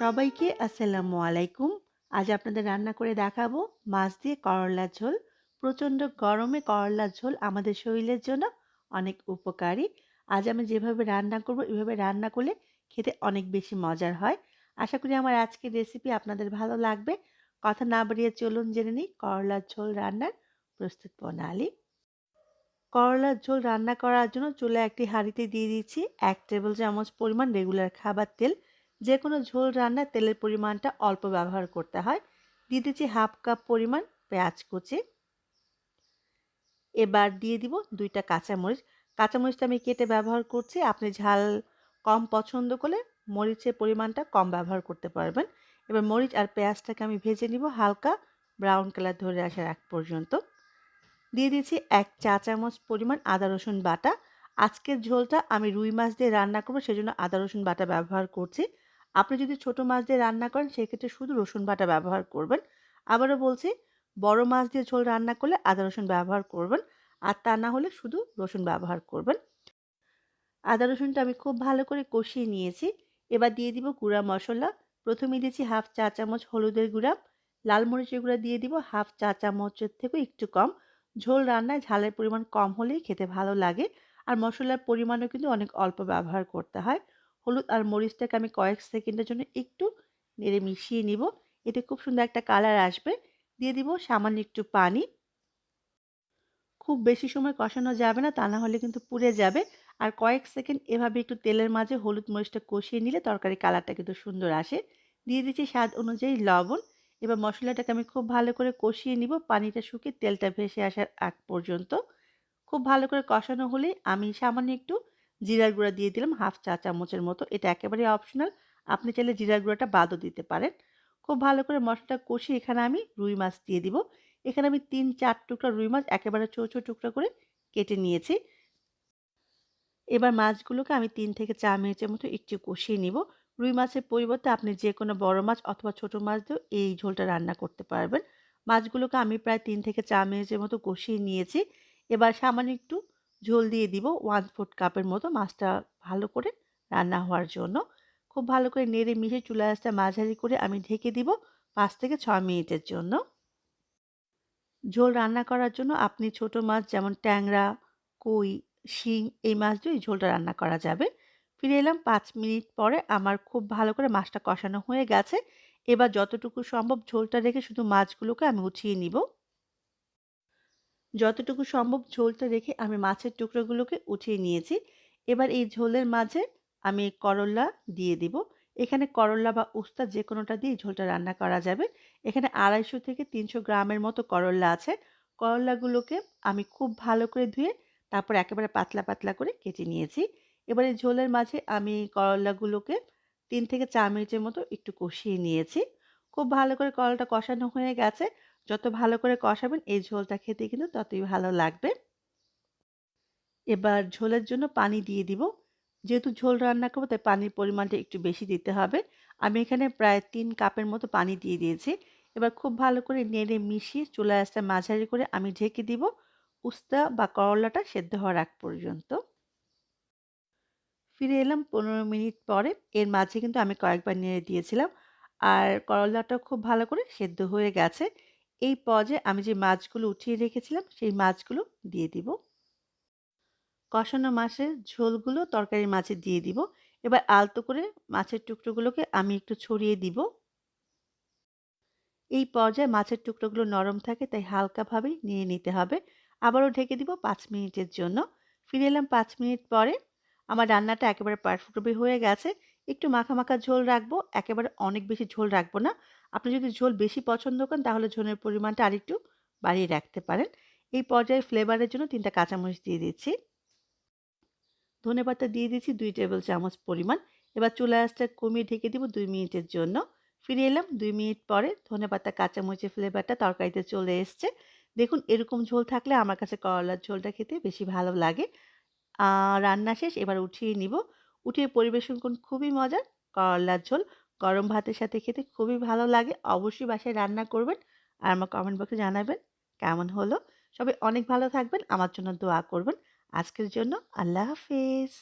সবাইকে আসসালামু আলাইকুম। আজ আপনাদের রান্না করে দেখাবো মাছ দিয়ে করলার ঝোল। প্রচণ্ড গরমে করলার ঝোল আমাদের শরীরের জন্য অনেক উপকারী। আজ আমি যেভাবে রান্না করব, এভাবে রান্না করলে খেতে অনেক বেশি মজার হয়। আশা করি আমার আজকের রেসিপি আপনাদের ভালো লাগবে। কথা না বাড়িয়ে চলুন জেনে নিই করলার ঝোল রান্নার প্রস্তুত প্রণালী। করলার ঝোল রান্না করার জন্য চুলে একটি হাঁড়িতে দিয়ে দিচ্ছি এক টেবিল চামচ পরিমাণ রেগুলার খাবার তেল। যে কোনো ঝোল রান্নায় তেলের পরিমাণটা অল্প ব্যবহার করতে হয়। দিয়ে দিচ্ছি হাফ কাপ পরিমাণ পেঁয়াজ কুচি। এবার দিয়ে দিব দুইটা কাঁচামরিচ। কাঁচামরিচটা আমি কেটে ব্যবহার করছি। আপনি ঝাল কম পছন্দ করলে মরিচের পরিমাণটা কম ব্যবহার করতে পারবেন। এবার মরিচ আর পেঁয়াজটাকে আমি ভেজে নিব হালকা ব্রাউন কালার ধরে আসার এক পর্যন্ত। দিয়ে দিচ্ছি এক চা চামচ পরিমাণ আদা, রসুন বাটা। আজকের ঝোলটা আমি রুই মাছ দিয়ে রান্না করব, সেজন্য আদা, রসুন বাটা ব্যবহার করছি। আপনি যদি ছোট মাছ দিয়ে রান্না করেন, সেক্ষেত্রে শুধু রসুন বাটা ব্যবহার করবেন। আবারও বলছি, বড় মাছ দিয়ে ঝোল রান্না করলে আদা, রসুন ব্যবহার করবেন, আর তা না হলে শুধু রসুন ব্যবহার করবেন। আদা, রসুনটা আমি খুব ভালো করে কষিয়ে নিয়েছি। এবার দিয়ে দিব গুঁড়া মশলা। প্রথমে দিয়েছি হাফ চা চামচ হলুদের গুঁড়া। লাল মরিচের গুঁড়া দিয়ে দিব হাফ চা চামচের থেকেও একটু কম। ঝোল রান্নায় ঝালের পরিমাণ কম হলেই খেতে ভালো লাগে। আর মশলার পরিমাণও কিন্তু অনেক অল্প ব্যবহার করতে হয়। হলুদ আর মরিচটাকে আমি কয়েক সেকেন্ডের জন্য একটু নেড়ে মিশিয়ে নিব। এতে খুব সুন্দর একটা কালার আসবে। দিয়ে দিব সামান্য একটু পানি। খুব বেশি সময় কষানো যাবে না, তা না হলে কিন্তু পুড়ে যাবে। আর কয়েক সেকেন্ড এভাবে একটু তেলের মাঝে হলুদ মরিচটা কষিয়ে নিলে তরকারি কালারটা কিন্তু সুন্দর আসে। দিয়ে দিচ্ছি স্বাদ অনুযায়ী লবণ। এবার মশলাটাকে আমি খুব ভালো করে কষিয়ে নিব। পানিটা শুকিয়ে তেলটা ভেসে আসার আগ পর্যন্ত। খুব ভালো করে কষানো হলেই আমি সামান্য একটু জিরার গুঁড়া দিয়ে দিলাম হাফ চা চামচের মতো। এটা একেবারে অপশনাল আপনি চাইলে জিরার গুঁড়াটা বাদও দিতে পারেন। খুব ভালো করে মশলাটা কষিয়ে এখানে আমি রুই মাছ দিয়ে দিব। এখানে আমি তিন, চার টুকরা রুই মাছ একেবারে ছোটো টুকরা করে কেটে নিয়েছি। এবার মাছগুলোকে আমি তিন থেকে চার মিনিটের মতো একটু কষিয়ে নিব। রুই মাছের পরিবর্তে আপনি যে কোনো বড় মাছ অথবা ছোট মাছ দিয়েও এই ঝোলটা রান্না করতে পারবেন। মাছগুলোকে আমি প্রায় তিন থেকে চার মিনিটের মতো কষিয়ে নিয়েছি। এবার সামান্য একটু ঝোল দিয়ে দিব ওয়ান ফোর্থ কাপের মতো মাছটা ভালো করে রান্না হওয়ার জন্য। খুব ভালো করে নেড়ে মিশে চুলা আঁচটা মাঝারি করে আমি ঢেকে দিব পাঁচ থেকে ছ মিনিটের জন্য। ঝোল রান্না করার জন্য আপনি ছোট মাছ যেমন ট্যাংরা, কই, শিং এই মাছ দিয়ে ঝোলটা রান্না করা যাবে। ফিরে এলাম পাঁচ মিনিট পরে আমার খুব ভালো করে মাছটা কষানো হয়ে গেছে। এবার যতটুকু সম্ভব ঝোলটা রেখে শুধু মাছগুলোকে আমি উঠিয়ে নিব। যতটুকু সম্ভব ঝোলটা রেখে আমি মাছের টুকরোগুলোকে উঠিয়ে নিয়েছি। এবার এই ঝোলের মাঝে আমি করলা দিয়ে দিব। এখানে করলা বা উস্তা যে কোনোটা দিয়ে ঝোলটা রান্না করা যাবে। এখানে আড়াইশো থেকে তিনশো গ্রামের মতো করলা আছে। করলাগুলোকে আমি খুব ভালো করে ধুয়ে তারপর একেবারে পাতলা পাতলা করে কেটে নিয়েছি। এবারে ঝোলের মাঝে আমি করলাগুলোকে তিন থেকে চার মিনিটের মতো একটু কষিয়ে নিয়েছি। খুব ভালো করে করলাটা কষানো হয়ে গেছে। যত ভালো করে কষাবেন, এই ঝোলটা খেতে কিন্তু ততই ভালো লাগবে। এবার ঝোলের জন্য পানি দিয়ে দিব। যেহেতু ঝোল রান্না করব, তাই পানির পরিমাণটা একটু বেশি দিতে হবে। আমি এখানে প্রায় তিন কাপের মতো পানি দিয়ে দিয়েছি। এবার খুব ভালো করে নেড়ে মিশিয়ে চুলা আসতে মাঝারি করে আমি ঢেকে দিব। উস্তা বা করলাটা সেদ্ধ হওয়ার আগ পর্যন্ত। ফিরে এলাম পনেরো মিনিট পরে। এর মাঝে কিন্তু আমি কয়েকবার নেড়ে দিয়েছিলাম। আর করলাটা খুব ভালো করে সেদ্ধ হয়ে গেছে। এই পর্যায়ে আমি যে মাছগুলো উঠিয়ে রেখেছিলাম, সেই মাছগুলো দিয়ে দিব। কষানো মাছের ঝোলগুলো তরকারির মাছে দিয়ে দিব। এবার আলতো করে মাছের টুকরোগুলোকে আমি একটু ছড়িয়ে দিব। এই পর্যায়ে মাছের টুকরোগুলো নরম থাকে, তাই হালকাভাবেই নিয়ে নিতে হবে। আবারও ঢেকে দিব পাঁচ মিনিটের জন্য। ফিরে এলাম পাঁচ মিনিট পরে। আমার রান্নাটা একেবারে পারফেক্টভাবে হয়ে গেছে। একটু মাখা মাখা ঝোল রাখব, একেবারে অনেক বেশি ঝোল রাখব না। আপনি যদি ঝোল বেশি পছন্দ করেন, তাহলে ঝোলের পরিমাণটা আরেকটু বাড়িয়ে রাখতে পারেন। এই পর্যায়ে ফ্লেভারের জন্য তিনটা কাঁচামরিচ দিয়ে দিচ্ছি। ধনে পাতা দিয়ে দিচ্ছি দুই টেবিল চামচ পরিমাণ। এবার চুলা আঁচটা কমিয়ে ঢেকে দিব দুই মিনিটের জন্য। ফিরে এলাম, দুই মিনিট পরে ধনে পাতা, কাঁচামরিচের ফ্লেভারটা তরকারিতে চলে এসছে। দেখুন, এরকম ঝোল থাকলে আমার কাছে করলার ঝোলটা খেতে বেশি ভালো লাগে। রান্না শেষ, এবার উঠিয়ে নিব। উঠিয়ে পরিবেশন করুন, খুবই মজার। করলার ঝোল, গরম ভাতের সাথে খেতে খুবই ভালো লাগে। অবশ্যই বাসায় রান্না করবেন আর আমার কমেন্ট বক্সে জানাবেন কেমন হলো। সবাই অনেক ভালো থাকবেন। আমার জন্য দোয়া করবেন। আজকের জন্য আল্লাহ হাফিজ।